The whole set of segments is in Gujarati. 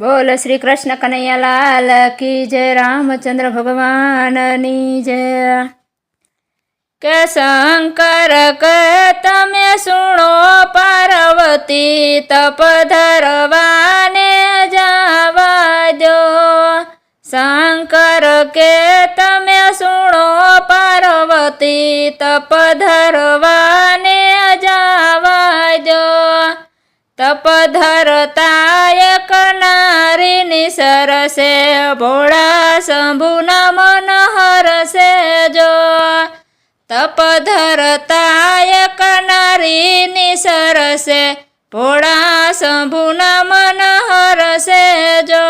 બોલ શ્રી કૃષ્ણ કનૈયાલાલ કી જય રામચંદ્ર ભગવાનની જય. કે શંકર કે તમે સુણો પાર્વતી તપ ધરવાને જાવા દો. શંકર કે તમે સુણો પાર્વતી તપ ધરવાને જાવા દો. તપ કનારીની સરસે, ભોળા શંભુના મન હરસે જો. તપ ધરતા એક નારીની સરસે, ભોળા શંભુના મન હરસે જો.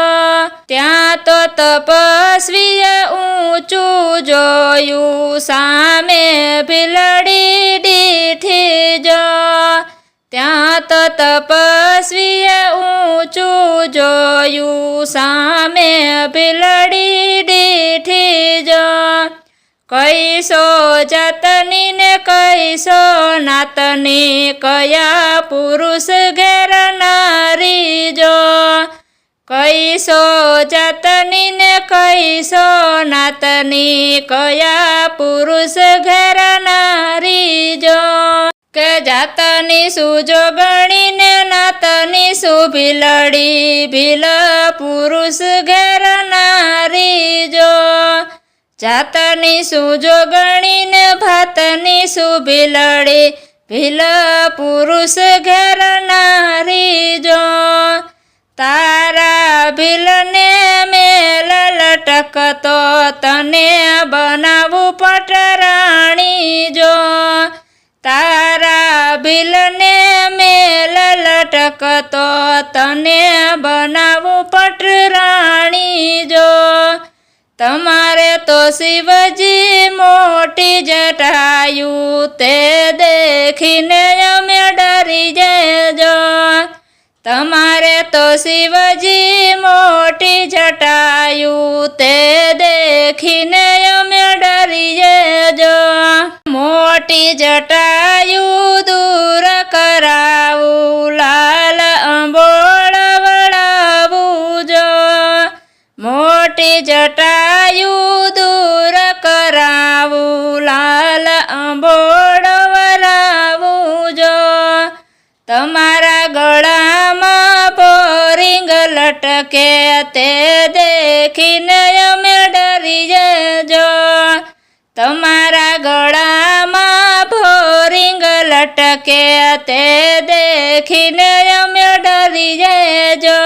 ત્યાં તો તપસ્વીએ ઊંચું જોયું, સામે ભીલડી દીઠી જો. તો તપસ્વીએ ઊંચું જોયું, સામે ભીલડી દીઠી જ. કૈસો જતની ને કૈસો નાતની, કયા પુરુષ ઘેર નારી જો? કૈસો જતની ને કૈસો નાતની, કયા પુરુષ ઘેર નારી જો? જાતની સુજો ગણીને નાતની સુભીલડી ભીલ પુરુષ ઘેર નારી જો. જાતની સુજો ગણીને ભાતની સુભીલડી ભીલ પુરુષ ઘેર નારી જો. તારા ભીલને મેલ લટકતો તને બનાવું પટરાણી જો. તારા ભીલને મેલ લટકતો, તને બનાવું પટરાણી જો. તમારે તો શિવજી મોટી જટાયું, તે દેખીને અમે ડરી જજો. તમારે તો શિવજી મોટી જટાયું, તે દેખીને અમે ડરી જજો જટાયું દૂર કરાવું, લાલ અંબોળ વળાવું જો. મોટી જટાયું દૂર કરાવું, લાલ અંબોળ વરાવું જો. તમારા ગળામાં પોરિંગ લટકે, તે દેખીને અમે ડરી જજો તમારા લટકે તે દેખીને અમે ડરી જજો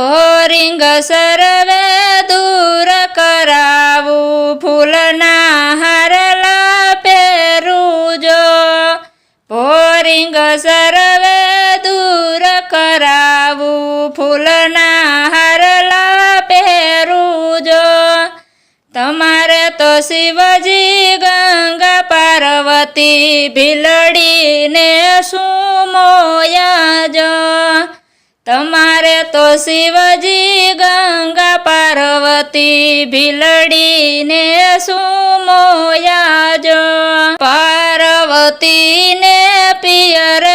ભોરિંગ સરવે દૂર કરાવું, ફૂલના હારલા પહેરું જો. ભોરિંગ સરવે દૂર કરાવું, ફૂલના હારલા પહેરું જો. તો શિવજી ગંગા પાર્વતી ભીલડીને શું મોયા જો તમારે તો શિવજી ગંગા પાર્વતી ભીલડીને શું મોયા જો પાર્વતીને પિયર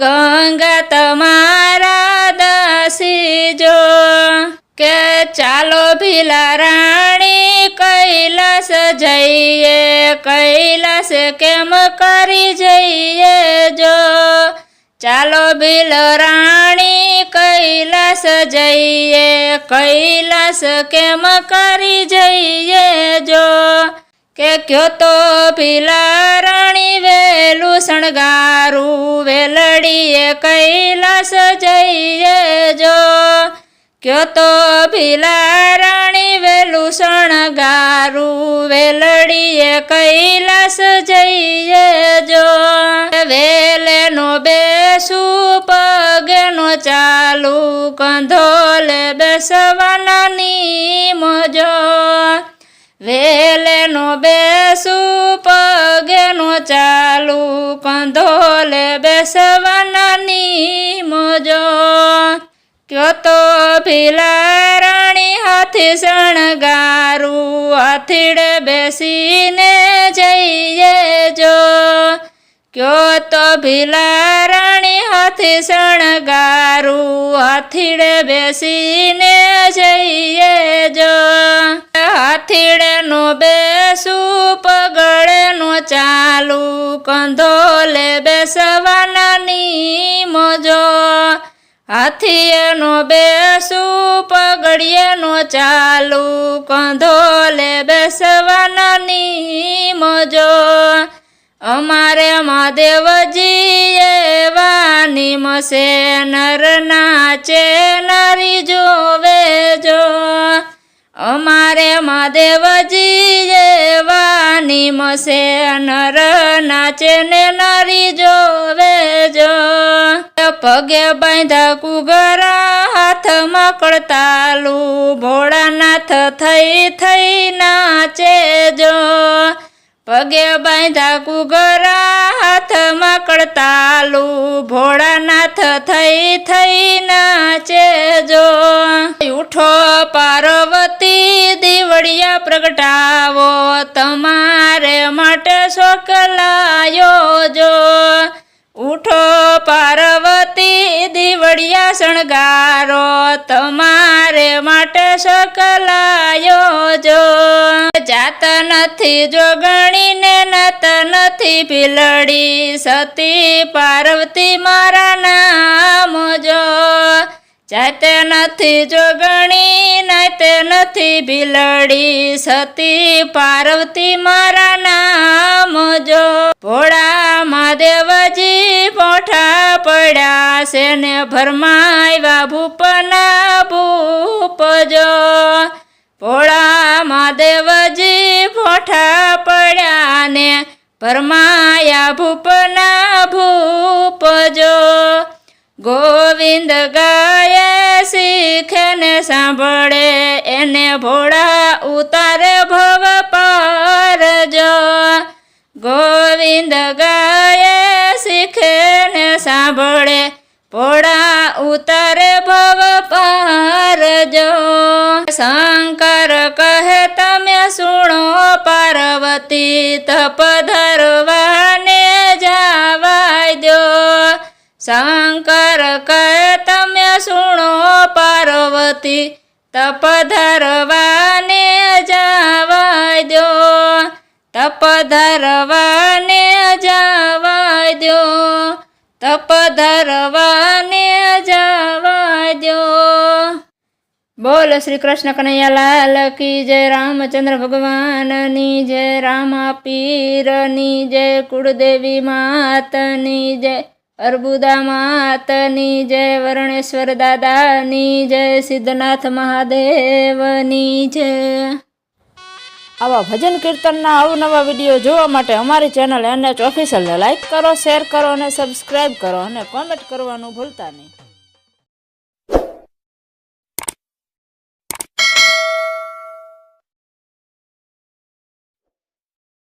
ગંગા તમારા દાસી જો. કે ચાલો ભીલા રાણી કૈલાસ જઈએ, કૈલાસ કેમ કરી જઈએ જો. ચાલો ભીલ રાણી કૈલાસ જઈએ, કૈલાસ કેમ કરી જઈએ જો. કે કયો તો ભીલા રાણી વેલું શણગારું, વેલડીએ કૈલાસ જઈએ જો. કયો તો ભીલા રાણી વેલું શણગારું, વેલડીએ કૈલાસ જઈએ જો. વેલેનો બેસું, પગનો ચાલુ, કંધોલે બેસવાના જો. વેલેનો બેસું, પગેનો ચાલુ, કંધોલે બેસવાના નીમો જો કયો તો ભીલારણી હાથી શણગારું, હાથીડે બેસીને જઈએ જો. કયો તો ભીલારણી હાથી શણગારું, હાથીડે બેસીને જઈએ જો. હાથીડે નો બેસું પગડે નો ચાલુ, કંધોલે બેસવાના મોજો હાથીએનો બેસું પગડીએનો ચાલુ, કંધોલે બેસવાના મોજો અમારે મહાદેવજી એવા નિમસે નર નાચે, નારી જોવે જો. અમારે મહાદેવજી જેવાની મસે, નર નાચે ને નારી જોવે જો. પગે બાંધા કુગરા હાથમાં મકડતાલુ ભોળાનાથ થઈ થઈ નાચે જો. પગે બાંધા કુગરા હાથમાં મકડતાલુ ભોળાનાથ થઈ થઈ નાચે જો. ઉઠો પાર્વતી દીવડિયા પ્રગટાવો, તમારે માટે સોકલાયો જો. ઉઠો પાર્વતી દીવડિયા શણગારો, તમારે માટે સકલાયો જો. જાત નથી જોગણીને, નત નથી પીલડી સતી પાર્વતી મારા નામ જો. જાતે નથી જોગણી નાતે નથી ભીલડી સતી પાર્વતી મારા નામ જો. ભોળા મહાદેવજી પોઠા પડ્યા છે ને ભૂપના ભૂપજો ભોળા મહાદેવજી પોઠા પડ્યા ને ભરમાયા ભૂપના ભૂપજો ગોવિંદ ગાય શીખે ને સાંભળે, એને ભોળા ઉતારે ભવ પાર જો. ગોવિંદ ગાય શીખે ને સાંભળે, ભોળા ઉતારે ભવ પાર જો. શંકર કહે, તમે સુણો પાર્વતી, તપ ધરવાને જાવાય દો. શંકર કહે, તમે સુણો પાર્વતી, તપ ધરવાને જાવાય દો. તપ ધરવાને જાવાય દો. તપ ધરવાને જાવાય દો. બોલ શ્રી કૃષ્ણ કનૈયાલાલ કી જય, રામચંદ્ર ભગવાનની જય રામા પીરની જય, કુળદેવી માતની જય. અર્બુદા માતની જય, વરણેશ્વર દાદાની જય, સિદ્ધનાથ મહાદેવની જય. આવા ભજન કીર્તનના અવનવા વીડિયો જોવા માટે અમારી ચેનલ એનએચ ઓફિશિયલને લાઇક કરો શેર કરો અને સબસ્ક્રાઇબ કરો અને કોમેન્ટ કરવાનું ભૂલતા નહીં.